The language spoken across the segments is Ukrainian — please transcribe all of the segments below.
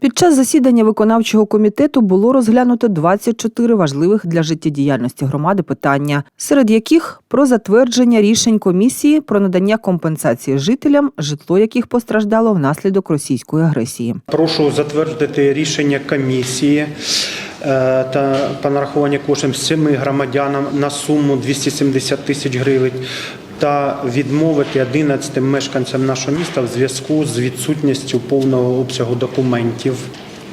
Під час засідання виконавчого комітету було розглянуто 24 важливих для життєдіяльності громади питання, серед яких про затвердження рішень комісії про надання компенсації жителям, житло яких постраждало внаслідок російської агресії. Прошу затвердити рішення комісії е, та по нарахуванню коштів семи громадянам на суму 270 тисяч гривень та відмовити 11 мешканцям нашого міста в зв'язку з відсутністю повного обсягу документів.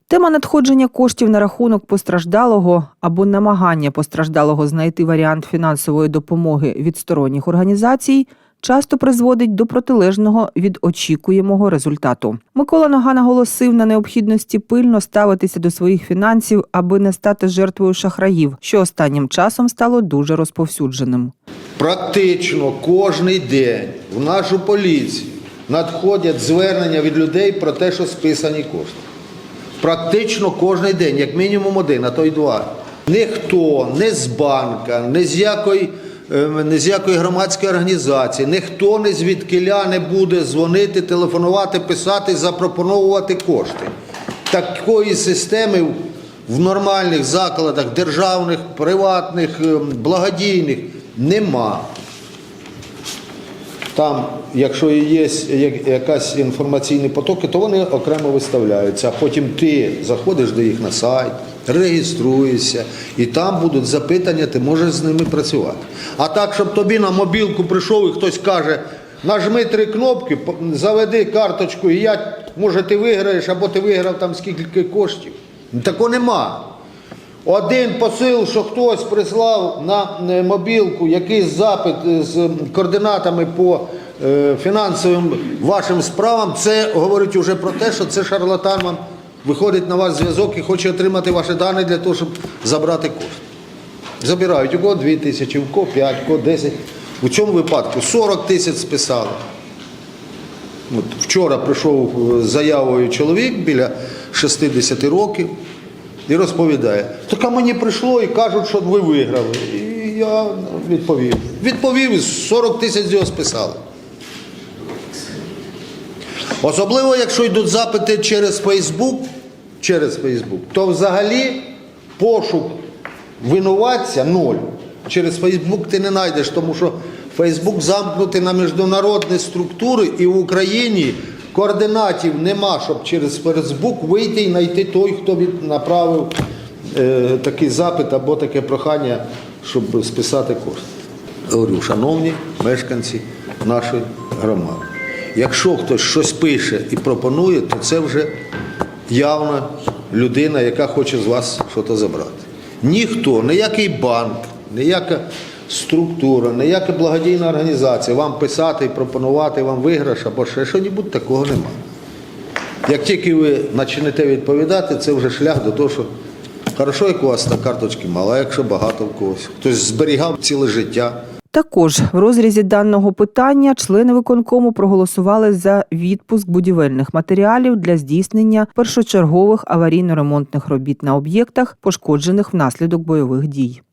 Тема надходження коштів на рахунок постраждалого або намагання постраждалого знайти варіант фінансової допомоги від сторонніх організацій часто призводить до протилежного від очікуємого результату. Микола Нога наголосив на необхідності пильно ставитися до своїх фінансів, аби не стати жертвою шахраїв, що останнім часом стало дуже розповсюдженим. Практично кожний день в нашу поліцію надходять звернення від людей про те, що списані кошти. Практично кожний день, як мінімум один, а то й два. Ніхто не з банка, не з якої, е, не з якої громадської організації, ніхто не звідкиля не буде дзвонити, телефонувати, писати, запропоновувати кошти. Такої системи в нормальних закладах, державних, приватних, е, благодійних нема. Там, якщо є якась інформаційні потоки, то вони окремо виставляються. А потім ти заходиш до їх на сайт, реєструєшся, і там будуть запитання, ти можеш з ними працювати. А так, щоб тобі на мобілку прийшов і хтось каже, нажми три кнопки, заведи карточку, і я, може, ти виграєш, або ти виграв там скільки коштів. Такого нема. Один посил, що хтось прислав на е, мобілку якийсь запит з координатами по е, фінансовим вашим справам, це говорить уже про те, що це шарлатан виходить на ваш зв'язок і хоче отримати ваші дані для того, щоб забрати кошти. Забирають у кого 2 тисячі, у кого 5, у кого 10. У цьому випадку 40 тисяч списали. От вчора прийшов е, заявою чоловік біля 60 років і розповідає, так а мені прийшло і кажуть, що ви виграли. І я відповів. Відповів і 40 тисяч з його списали. Особливо, якщо йдуть запити через Фейсбук, через Фейсбук, то взагалі пошук винуватця ноль. Через Фейсбук ти не знайдеш, тому що Фейсбук замкнутий на міжнародні структури і в Україні координатів нема, щоб через Фейсбук вийти і знайти той, хто від- направив е, такий запит або таке прохання, щоб списати кошти. Говорю, шановні мешканці нашої громади. Якщо хтось щось пише і пропонує, то це вже явна людина, яка хоче з вас щось забрати. Ніхто, ніякий банк, ніяка структура, ніяка благодійна організація вам писати і пропонувати вам виграш або ще щось, такого немає. Як тільки ви почнете відповідати, це вже шлях до того, що хорошо, як у вас на карточки мало, а якщо багато в когось. Хтось зберігав ціле життя. Також в розрізі даного питання члени виконкому проголосували за відпуск будівельних матеріалів для здійснення першочергових аварійно-ремонтних робіт на об'єктах, пошкоджених внаслідок бойових дій.